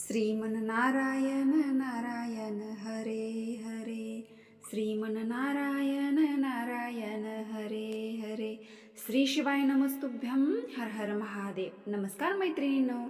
श्रीमन्नारायण नारायण हरे हरे। श्रीमन्नारायण नारायण हरे हरे। श्री शिवाय नमस्तुभ्यं हर हर महादेव। नमस्कार मैत्रिणींनो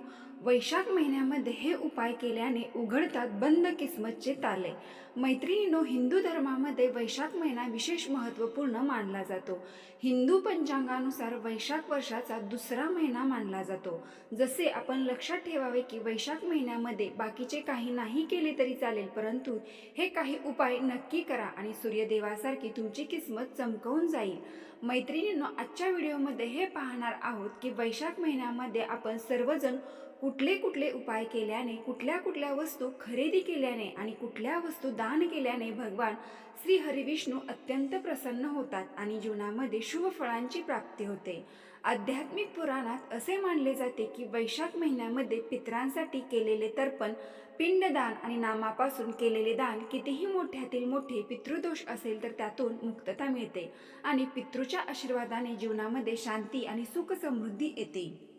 वैशाख महिन्यामध्ये हे उपाय केल्याने उघडतात बंद किस्मतचे ताले. मैत्रिणींनो हिंदू धर्मामध्ये वैशाख महिना विशेष महत्त्वपूर्ण मानला जातो. हिंदू पंचांगानुसार वैशाख वर्षाचा दुसरा महिना मानला जातो. जसे आपण लक्षात ठेवावे की वैशाख महिन्यामध्ये बाकीचे काही नाही केले तरी चालेल परंतु हे काही उपाय नक्की करा आणि सूर्यदेवासारखी तुमची किस्मत चमकवून जाईल. मैत्रिणींनो आजच्या व्हिडिओमध्ये हे पाहणार आहोत की वैशाख महिन्यामध्ये आपण सर्वजण कुठले कुठले उपाय केल्याने कुठल्या कुठल्या वस्तू खरेदी केल्याने आणि कुठल्या वस्तू दान केल्याने भगवान श्री हरिविष्णू अत्यंत प्रसन्न होतात आणि जीवनामध्ये शुभ फळांची प्राप्ती होते. आध्यात्मिक पुराणात असे मानले जाते की वैशाख महिन्यामध्ये पितरांसाठी केलेले तर्पण पिंडदान आणि नामापासून केलेले दान कितीही मोठ्यातील मोठे पितृदोष असेल तर त्यातून मुक्तता मिळते आणि पितृच्या आशीर्वादाने जीवनामध्ये शांती आणि सुख समृद्धी येते.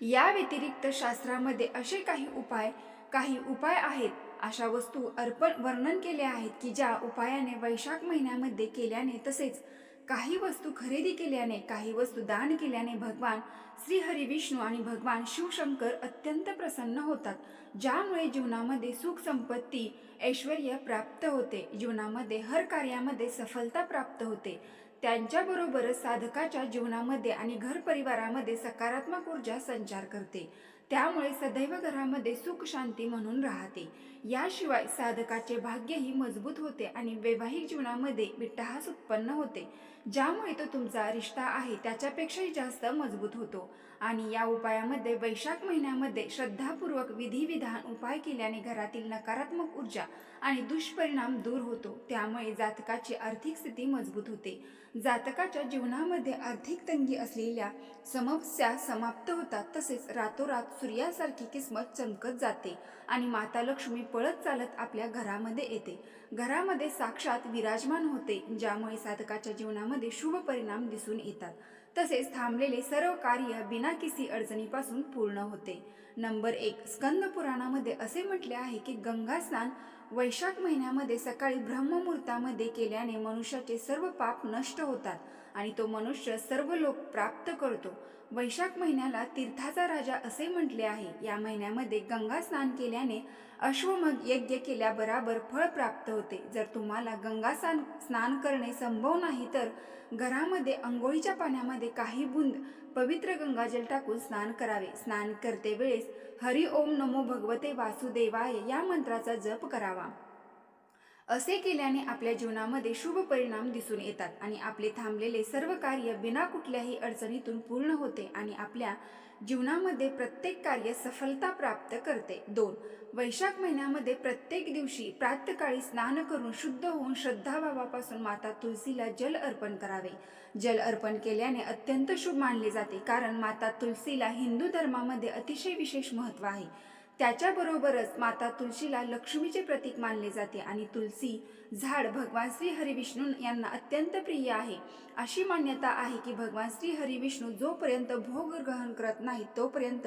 या व्यतिरिक्त शास्त्रामध्ये असे काही उपाय काही उपाय आहेत अशा वस्तू अर्पण वर्णन केले आहेत की ज्या उपायाने वैशाख महिन्यामध्ये केल्याने तसेच काही वस्तू खरेदी केल्याने काही वस्तू दान केल्याने भगवान श्री हरी विष्णू आणि भगवान शिवशंकर अत्यंत प्रसन्न होतात ज्यामुळे जीवनामध्ये सुख संपत्ती ऐश्वर प्राप्त होते जीवनामध्ये हर कार्यामध्ये सफलता प्राप्त होते. त्यांच्याबरोबरच साधकाच्या जीवनामध्ये आणि घर परिवारामध्ये सकारात्मक ऊर्जा संचार करते. त्यामुळे सदैव घरामध्ये सुख शांती म्हणून राहते. याशिवाय साधकाचे भाग्यही मजबूत होते आणि वैवाहिक जीवनामध्ये विट्टहास उत्पन्न होते. ज्यामुळे तो तुमचा रिश्ता आहे त्याच्यापेक्षाही जास्त मजबूत होतो. आणि या उपायामध्ये वैशाख महिन्यामध्ये श्रद्धापूर्वक विधिविधान उपाय केल्याने घरातील नकारात्मक ऊर्जा आणि दुष्परिणाम दूर होतो. त्यामुळे जातकाची आर्थिक स्थिती मजबूत होते. जातकाच्या जीवनामध्ये आर्थिक तंगी असलेल्या समस्या समाप्त होतात तसेच रातोरात सूर्यासारखी किस्मत चमकत जाते आणि माता लक्ष्मी पळत चालत आपल्या घरामध्ये येते. घरामध्ये साक्षात विराजमान होते ज्यामुळे साधकाच्या जीवनामध्ये शुभ परिणाम दिसून येतात. तसेच थांबलेले सर्व कार्य बिना किसी अडचणीपासून पूर्ण होते. नंबर एक स्कंद पुराणामध्ये असे म्हटले आहे की गंगा स्नान वैशाख महिन्यामध्ये सकाळी ब्रह्ममुहूर्तामध्ये केल्याने मनुष्याचे सर्व पाप नष्ट होतात आणि तो मनुष्य सर्व लोक प्राप्त करतो. वैशाख महिन्याला तीर्थाचा राजा असे म्हटले आहे. या महिन्यामध्ये गंगा स्नान केल्याने अश्वमग यज्ञ केल्याबरोबर फळ प्राप्त होते. जर तुम्हाला गंगा स्नान स्नान करणे संभव नाही तर घरामध्ये अंघोळीच्या पाण्यामध्ये काही बुंद पवित्र गंगाजल टाकून स्नान करावे. स्नान करते वेळेस हरि ओम नमो भगवते वासुदेवाय या मंत्राचा जप करावा. असे केल्याने आपल्या जीवनामध्ये शुभ परिणाम दिसून येतात आणि आपले थांबलेले सर्व कार्य बिना कुठल्याही अडचणीतून पूर्ण होते आणि आपल्या जीवनामध्ये प्रत्येक कार्य सफलता प्राप्त करते. दोन वैशाख महिन्यामध्ये प्रत्येक दिवशी प्रातकाळी स्नान करून शुद्ध होऊन श्रद्धाभावापासून माता तुलसीला जल अर्पण करावे. जल अर्पण केल्याने अत्यंत शुभ मानले जाते कारण माता तुलसीला हिंदू धर्मामध्ये अतिशय विशेष महत्त्व आहे. त्याच्याबरोबरच माता तुलसीला लक्ष्मीचे प्रतीक मानले जाते आणि तुलसी झाड भगवान श्री हरिविष्णू यांना अत्यंत प्रिय आहे. अशी मान्यता आहे की भगवान श्री हरिविष्णू जोपर्यंत भोग ग्रहण करत नाही तोपर्यंत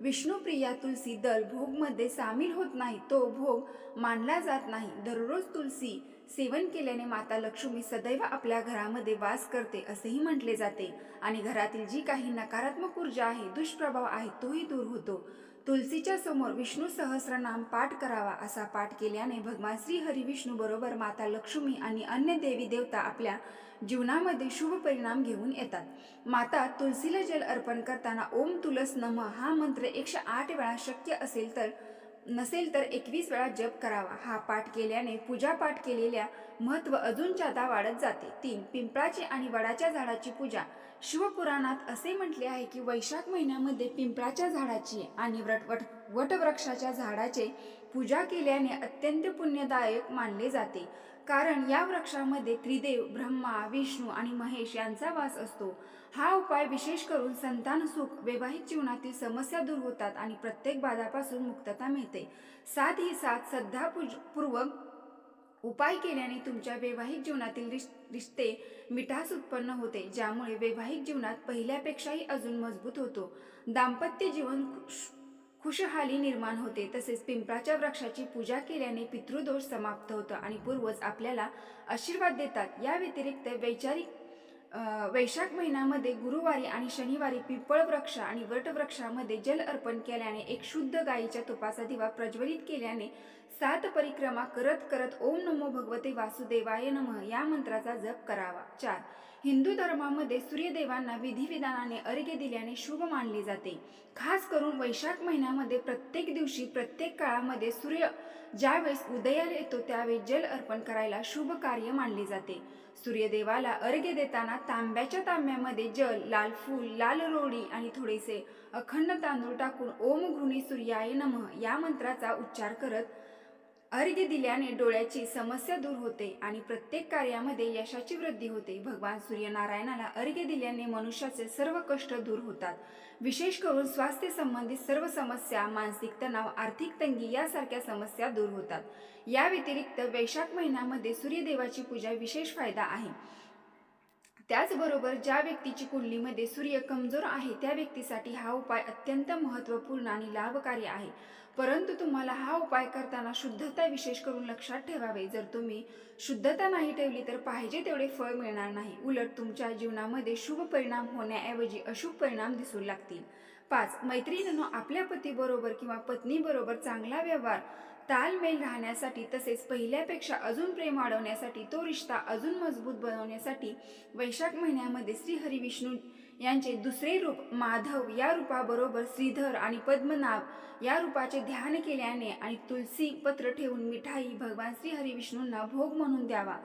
विष्णुप्रिया तुलसी दल भोगमध्ये सामील होत नाही तो भोग मानला जात नाही. दररोज तुलसी सेवन केल्याने माता लक्ष्मी सदैव आपल्या घरामध्ये वास करते असेही म्हटले जाते. आणि घरातील जी काही नकारात्मक ऊर्जा आहे दुष्प्रभाव आहे तोही दूर होतो. तुलसीच्या समोर विष्णू सहस्रनाम पाठ करावा असा पाठ केल्याने भगवान श्री हरिविष्णू बरोबर माता लक्ष्मी आणि अन्य देवी देवता आपल्या जीवनामध्ये शुभ परिणाम घेऊन येतात. माता तुलसीला जल अर्पण करताना ओम तुलस नम हा मंत्र एकशे आठ वेळा शक्य असेल तर नसेल तर एकवीस वेळा जप करावा. हा पाठ केल्याने पूजा पाठ केलेल्या महत्त्व अजून जादा वाढत जाते. तीन पिंपळाची आणि वडाच्या झाडाची पूजा. शिवपुराणात असे म्हटले आहे की वैशाख महिन्यामध्ये पिंपळाच्या झाडाची आणि व्रट वट वटवृक्षाच्या झाडाचे पूजा केल्याने अत्यंत पुण्यदायक मानले जाते. कारण या वृक्षामध्ये त्रिदेव ब्रह्मा विष्णू आणि महेश यांचा वास असतो. हा उपाय विशेष करून संतान सुख वैवाहिक जीवनातील समस्या दूर होतात आणि प्रत्येक बाधापासून मुक्तता मिळते. साथ ही साथ श्रद्धापूर्वक उपाय केल्याने तुमच्या वैवाहिक जीवनातील रिश्ते मिठास उत्पन्न होते ज्यामुळे वैवाहिक जीवनात पहिल्यापेक्षाही अजून मजबूत होतो. दाम्पत्य जीवन खुशहाली निर्माण होते तसेच पिंपळाच्या वृक्षाची पूजा केल्याने पितृदोष समाप्त होतं आणि पूर्वज आपल्याला आशीर्वाद देतात. या व्यतिरिक्त वैचारिक वैशाख महिन्यामध्ये गुरुवारी आणि शनिवारी पिंपळ वृक्ष आणि वटवृक्षामध्ये जल अर्पण केल्याने एक शुद्ध गायीच्या तुपाचा दिवा प्रज्वलित केल्याने सात परिक्रमा करत करत ओम नमो भगवते वासुदेवाय नमः या मंत्राचा जप करावा. चार हिंदू धर्मामध्ये सूर्यदेवांना विधिविधानाने अर्घ्य दिल्याने शुभ मानले जाते. खास करून वैशाख महिन्यामध्ये प्रत्येक दिवशी प्रत्येक काळामध्ये सूर्य ज्यावेळेस उदयाला येतो त्यावेळेस जल अर्पण करायला शुभ कार्य मानले जाते. सूर्यदेवाला अर्घ्य देताना तांब्याच्या तांब्यामध्ये जल लाल फूल लाल रोडी आणि थोडेसे अखंड तांदूळ टाकून ओम घृणी सूर्याय नमः या मंत्राचा उच्चार करत अर्घ्य दिल्याने डोळ्याची समस्या दूर होते आणि प्रत्येक कार्यामध्ये यशाची वृद्धी होते. भगवान सूर्यनारायणाला अर्घ्य दिल्याने मनुष्याचे सर्व कष्ट दूर होतात. विशेष करून स्वास्थ्य संबंधित सर्व समस्या मानसिक तणाव आर्थिक तंगी यासारख्या समस्या दूर होतात. या व्यतिरिक्त वैशाख महिन्यामध्ये सूर्यदेवाची पूजा विशेष फायदा आहे. त्याचबरोबर ज्या व्यक्तीची कुंडलीमध्ये सूर्य कमजोर आहे त्या व्यक्तीसाठी हा उपाय अत्यंत महत्त्वपूर्ण आणि लाभकारी आहे. परंतु तुम्हाला हा उपाय करताना शुद्धता विशेष करून लक्षात ठेवावे. जर तुम्ही शुद्धता नाही ठेवली तर पाहिजे तेवढे फळ मिळणार नाही. उलट तुमच्या जीवनामध्ये शुभ परिणाम होण्याऐवजी अशुभ परिणाम दिसू लागतील. पाच मैत्रिणींनो आपल्या पतीबरोबर किंवा पत्नीबरोबर चांगला व्यवहार तालमेल राहण्यासाठी तसेच पहिल्यापेक्षा अजून प्रेम वाढवण्यासाठी तो रिश्ता अजून मजबूत बनवण्यासाठी वैशाख महिन्यामध्ये श्री हरिविष्णू विष्णू यांचे दुसरे रूप माधव या रूपाबरोबर श्रीधर आणि पद्मनाभ या रूपाचे ध्यान केल्याने आणि तुलसी पत्र ठेवून मिठाई भगवान श्री हरिविष्णूंना भोग म्हणून द्यावा.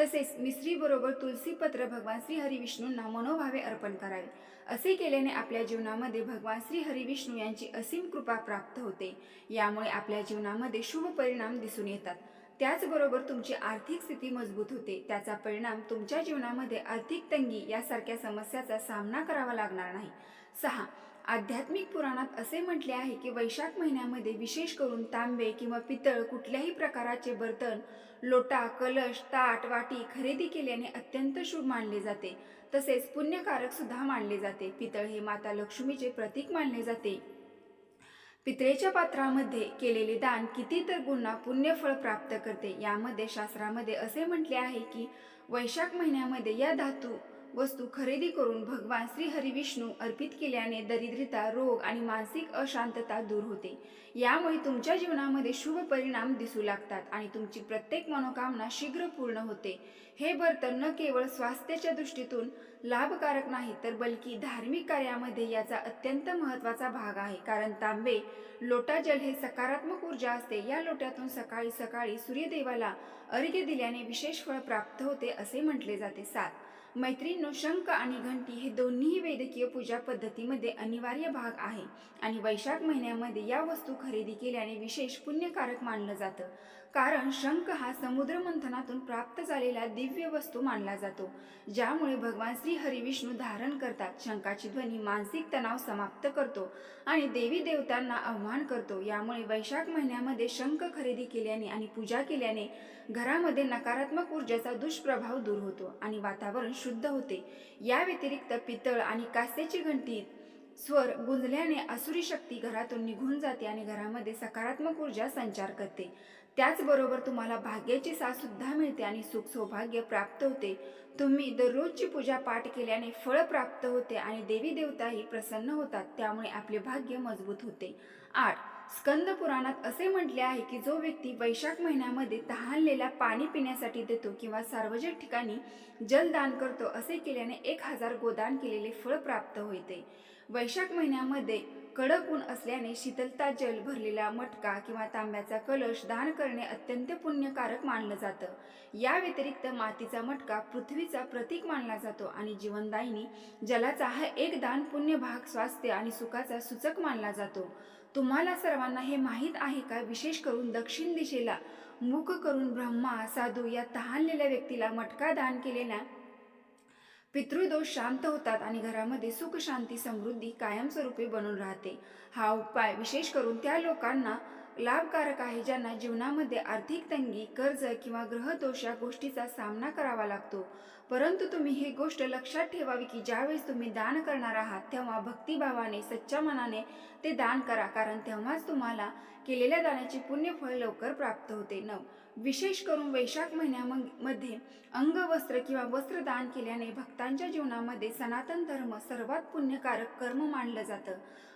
तसेच मिश्रीबरोबर तुलसी पत्र भगवान श्री हरिविष्णूंना मनोभावे अर्पण करावे. असे केल्याने आपल्या जीवनामध्ये भगवान श्री हरिविष्णू यांची असीम कृपा प्राप्त होते. यामुळे आपल्या जीवनामध्ये शुभ परिणाम दिसून येतात. त्याचबरोबर तुमची आर्थिक स्थिती मजबूत होते. त्याचा परिणाम तुमच्या जीवनामध्ये आर्थिक तंगी यासारख्या समस्याचा सामना करावा लागणार नाही. सहा. आध्यात्मिक पुराणात असे म्हटले आहे की वैशाख महिन्यामध्ये विशेष करून तांबे किंवा पितळ कुठल्याही प्रकाराचे बर्तन लोटा कलश ताट वाटी खरेदी केल्याने अत्यंत शुभ मानले जाते. तसेच पुण्यकारक सुद्धा मानले जाते. पितळ हे माता लक्ष्मीचे प्रतीक मानले जाते. पितळेच्या पात्रामध्ये केलेले दान किती तर गुणा पुण्यफळ प्राप्त करते. यामध्ये शास्त्रामध्ये असे म्हटले आहे की वैशाख महिन्यामध्ये या धातू वस्तू खरेदी करून भगवान श्री हरिविष्णू अर्पित केल्याने दरिद्रता रोग आणि मानसिक अशांतता दूर होते. यामुळे तुमच्या जीवनामध्ये शुभ परिणाम दिसू लागतात आणि तुमची प्रत्येक मनोकामना शीघ्र पूर्ण होते. हे बर्तन न केवळ स्वास्थ्याच्या दृष्टीतून लाभकारक नाही तर बल्कि धार्मिक कार्यामध्ये याचा अत्यंत महत्त्वाचा भाग आहे. कारण तांबे लोटा जल हे सकारात्मक ऊर्जा असते. या लोट्यातून सकाळी सकाळी सूर्यदेवाला अर्घ्य दिल्याने विशेष फळ प्राप्त होते असे म्हटले जाते. सात. मैत्रीणनो शंख आणि घंटी हे दोन्ही वैद्यकीय पूजा पद्धतीमध्ये अनिवार्य भाग आहे आणि वैशाख महिन्यामध्ये या वस्तू खरेदी केल्याने विशेष पुण्यकारक मानलं जातं. कारण शंख हा समुद्र मंथनातून प्राप्त झालेला दिव्य वस्तू मानला जातो ज्यामुळे भगवान श्री हरिविष्णू धारण करतात शंखाची ध्वनी मानसिक तणाव समाप्त करतो आणि देवी देवतांना आव्हान करतो. यामुळे वैशाख महिन्यामध्ये शंख खरेदी केल्याने आणि पूजा केल्याने घरामध्ये नकारात्मक ऊर्जेचा दुष्प्रभाव दूर होतो आणि वातावरण शुद्ध होते. या व्यतिरिक्त पितळ आणि कास्याची घंटी स्वर गुंजल्याने असुरी शक्ती घरातून निघून जाते आणि घरामध्ये सकारात्मक ऊर्जा संचार करते. त्याचबरोबर तुम्हाला भाग्याची साथ सुद्धा मिळते आणि सुख सौभाग्य प्राप्त होते. तुम्ही दररोजची पूजा पाठ केल्याने फळ प्राप्त होते आणि देवी देवताही प्रसन्न होतात त्यामुळे आपले भाग्य मजबूत होते. आठ. स्कंद पुराणात असे म्हटले आहे की जो व्यक्ती वैशाख महिन्यामध्ये तहानलेला पाणी पिण्यासाठी देतो किंवा सार्वजनिक ठिकाणी जलदान करतो असे केल्याने एक हजार गोदान केलेले फळ प्राप्त होते. वैशाख महिन्यामध्ये कडक ऊन असल्याने शीतलता जल भरलेला मटका किंवा तांब्याचा कलश दान करणे अत्यंत पुण्यकारक मानलं जातं. या व्यतिरिक्त मातीचा मटका पृथ्वीचा प्रतीक मानला जातो आणि जीवनदायिनी जलाचा हा एक दान पुण्य भाग स्वास्थ्य आणि सुखाचा सूचक मानला जातो. तुम्हाला सर्वांना हे माहीत आहे का? विशेष करून दक्षिण दिशेला मुख करून ब्रह्मा साधू या तहानलेल्या व्यक्तीला मटका दान केलेल्या पितृदोष शांत होतात आणि घरामध्ये सुख शांती समृद्धी कायमस्वरूपी बनून राहते. हा उपाय विशेष करून त्या लोकांना लाभकारक आहे ज्यांना जीवनामध्ये आर्थिक तंगी कर्ज किंवा ग्रहदोष या गोष्टीचा सामना करावा लागतो. परंतु तुम्ही ही गोष्ट लक्षात ठेवावी की ज्यावेळेस तुम्ही दान करणार आहात तेव्हा भक्तिभावाने सच्च्या मनाने ते दान करा. कारण तेव्हाच तुम्हाला केलेल्या दानाचे पुण्यफळ लवकर प्राप्त होते. नऊ. विशेष करून वैशाख महिन्यामध्ये अंगवस्त्र किंवा वस्त्रदान केल्याने भक्तांच्या जीवनामध्ये सनातन धर्म सर्वात पुण्यकारक कर्म मानलं जातं.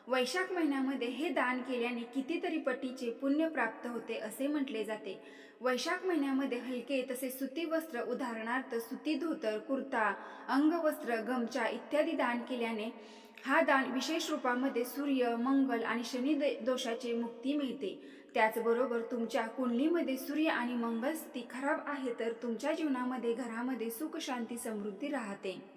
वैशाख महिन्यामध्ये हे दान केल्याने कितीतरी पटीचे पुण्य प्राप्त होते असे म्हटले जाते. वैशाख महिन्यामध्ये हलके तसे सुती वस्त्र उदाहरणार्थ सुती धोतर कुर्ता अंगवस्त्र गमचा इत्यादी दान केल्याने हा दान विशेष रूपामध्ये सूर्य मंगल आणि शनी दे- दोषाचे मुक्ती मिळते. त्याचबरोबर तुमच्या कुंडलीमध्ये सूर्य आणि मंगल स्थिती खराब आहे तर तुमच्या जीवनामध्ये घरामध्ये सुख शांती समृद्धी राहते.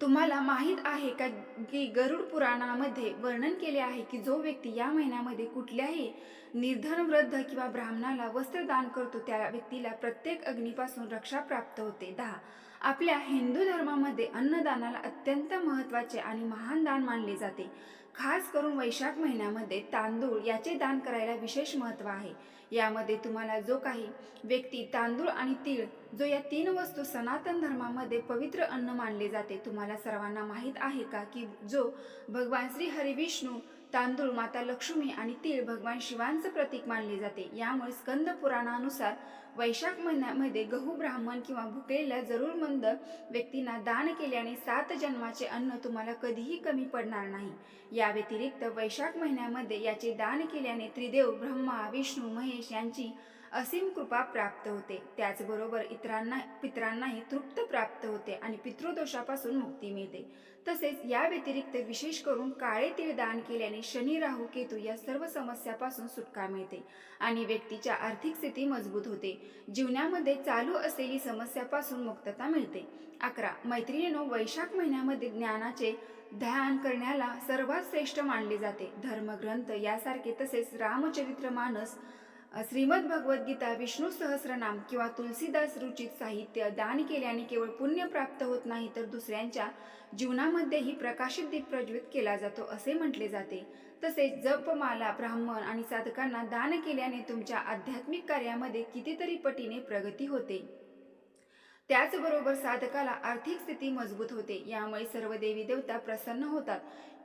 तुम्हाला माहीत आहे का की गरुड पुराणामध्ये वर्णन केले आहे की जो व्यक्ती या महिन्यामध्ये कुठल्याही निर्धन वृद्ध किंवा ब्राह्मणाला वस्त्रदान करतो त्या व्यक्तीला प्रत्येक अग्नीपासून रक्षा प्राप्त होते. दहा. आपल्या हिंदू धर्मामध्ये अन्नदानाला अत्यंत महत्त्वाचे आणि महान दान मानले जाते. खास करून वैशाख महिन्यामध्ये तांदूळ याचे दान करायला विशेष महत्त्व आहे. यामध्ये तुम्हाला जो काही व्यक्ती तांदूळ आणि तीळ जो या तीन वस्तू सनातन धर्मामध्ये पवित्र अन्न मानले जाते तुम्हाला सर्वांना माहीत आहे का की जो भगवान श्री हरिविष्णू तांदूळ माता लक्ष्मी आणि तीळ भगवान शिवांचं प्रतीक मानले जाते यामुळे स्कंद पुराणानुसार वैशाख महिन्यामध्ये गहू ब्राह्मण किंवा भुकेलेल्या जरूरमंद व्यक्तींना दान केल्याने सात जन्माचे अन्न तुम्हाला कधीही कमी पडणार नाही. या व्यतिरिक्त वैशाख महिन्यामध्ये याचे दान केल्याने त्रिदेव ब्रह्मा विष्णू महेश यांची असीम कृपा प्राप्त होते. त्याचबरोबर इतरांना पितरांनाही तृप्त प्राप्त होते आणि पितृदोषापासून मुक्ती मिळते. तसेच या व्यतिरिक्त विशेष करून काळे तीळ दान केल्याने शनी राहू केतू या सर्व समस्यापासून सुटका मिळते आणि व्यक्तीच्या आर्थिक स्थिती मजबूत होते. जीवनामध्ये चालू असलेली समस्यापासून मुक्तता मिळते. अकरा. मैत्रिणीनो वैशाख महिन्यामध्ये ज्ञानाचे ध्यान करण्याला सर्वात श्रेष्ठ मानले जाते. धर्मग्रंथ यासारखे तसेच रामचरित्र मानस श्रीमद भगवद्गीता विष्णू सहस्रनाम किंवा तुलसीदास रुचित साहित्य दान केल्याने केवळ पुण्य प्राप्त होत नाही तर दुसऱ्यांच्या जीवनामध्येही प्रकाशित दीप प्रज्वलित केला जातो असे म्हटले जाते. तसेच जपमाला ब्राह्मण आणि साधकांना दान केल्याने तुमच्या आध्यात्मिक कार्यामध्ये कितीतरी पटीने प्रगती होते. त्याचबरोबर साधकाला आर्थिक स्थिती मजबूत होते यामुळे सर्व देवी देवता प्रसन्न होतात.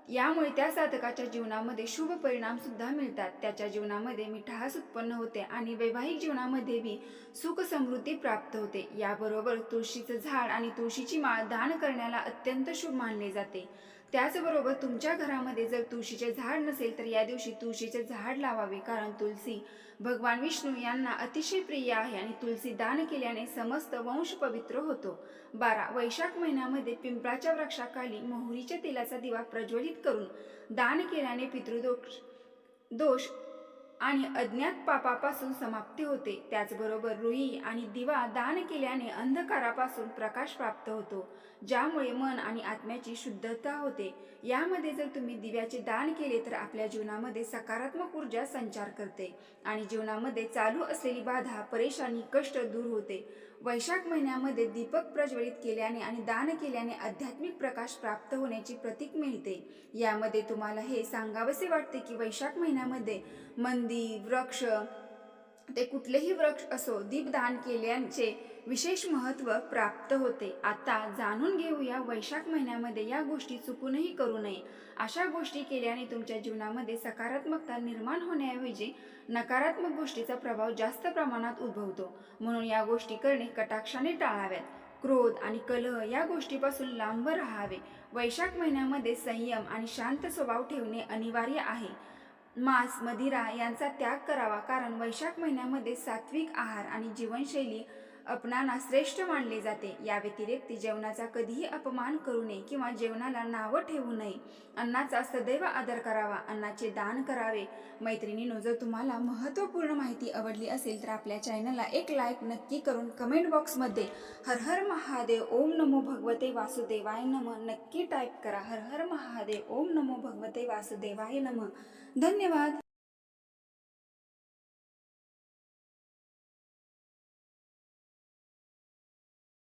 यामुळे त्या साधकाच्या जीवनामध्ये शुभ परिणाम सुद्धा मिळतात. त्याच्या जीवनामध्ये मिठास उत्पन्न होते आणि वैवाहिक जीवनामध्ये बी सुख समृद्धी प्राप्त होते. याबरोबर तुळशीचं झाड आणि तुळशीची माळ दान करण्याला अत्यंत शुभ मानले जाते. त्याचबरोबर तुमच्या घरामध्ये जर तुळशीचे झाड नसेल तर या दिवशी तुळशीचे झाड लावावे. कारण तुलसी भगवान विष्णू यांना अतिशय प्रिय आहे आणि तुलसी दान केल्याने समस्त वंश पवित्र होतो. बारा वैशाख महिन्यामध्ये पिंपळाच्या वृक्षाखाली मोहरीच्या तेलाचा दिवा प्रज्वलित करून दान केल्याने पितृदोष दोष आणि अज्ञात पापापासून समाप्ती होते. त्याचबरोबर रुई आणि दिवा दान केल्याने अंधकारापासून प्रकाश प्राप्त होतो ज्यामुळे मन आणि आत्म्याची शुद्धता होते. यामध्ये जर तुम्ही दिव्याचे दान केले तर आपल्या जीवनामध्ये सकारात्मक ऊर्जा संचार करते आणि जीवनामध्ये चालू असलेली बाधा परेशानी कष्ट दूर होते. वैशाख महिन्यामध्ये दीपक प्रज्वलित केल्याने आणि दान केल्याने आध्यात्मिक प्रकाश प्राप्त होण्याची प्रतीक मिळते. यामध्ये तुम्हाला हे सांगावसे वाटते की वैशाख महिन्यामध्ये मंदिर वृक्ष ते कुठलेही वृक्ष असो दीपदान केल्याचे विशेष महत्त्व प्राप्त होते. आता जाणून घेऊया वैशाख महिन्यामध्ये या गोष्टी चुकूनही करू नये. अशा गोष्टी केल्याने तुमच्या जीवनामध्ये सकारात्मकता निर्माण होण्याऐवजी नकारात्मक गोष्टीचा प्रभाव जास्त प्रमाणात उद्भवतो. म्हणून या गोष्टी करणे कटाक्षाने टाळाव्यात. क्रोध आणि कलह या गोष्टीपासून लांब राहावे. वैशाख महिन्यामध्ये संयम आणि शांत स्वभाव ठेवणे अनिवार्य आहे. मांस मदिरा यांचा त्याग करावा कारण वैशाख महिन्यामध्ये सात्विक आहार आणि जीवनशैली अपनाना श्रेष्ठ मानले जाते. या व्यतिरिक्त जेवणाचा कधीही अपमान करू नये किंवा जेवणाला नावं ठेवू नये. अन्नाचा सदैव आदर करावा. अन्नाचे दान करावे. मैत्रिणीनो जर तुम्हाला महत्त्वपूर्ण माहिती आवडली असेल तर आपल्या चॅनलला एक लाईक नक्की करून कमेंट बॉक्समध्ये हर हर महादेव ओम नमो भगवते वासुदेवाय नम नक्की टाईप करा. हर हर महादेव ओम नमो भगवते वासुदेवाय नम. धन्यवाद.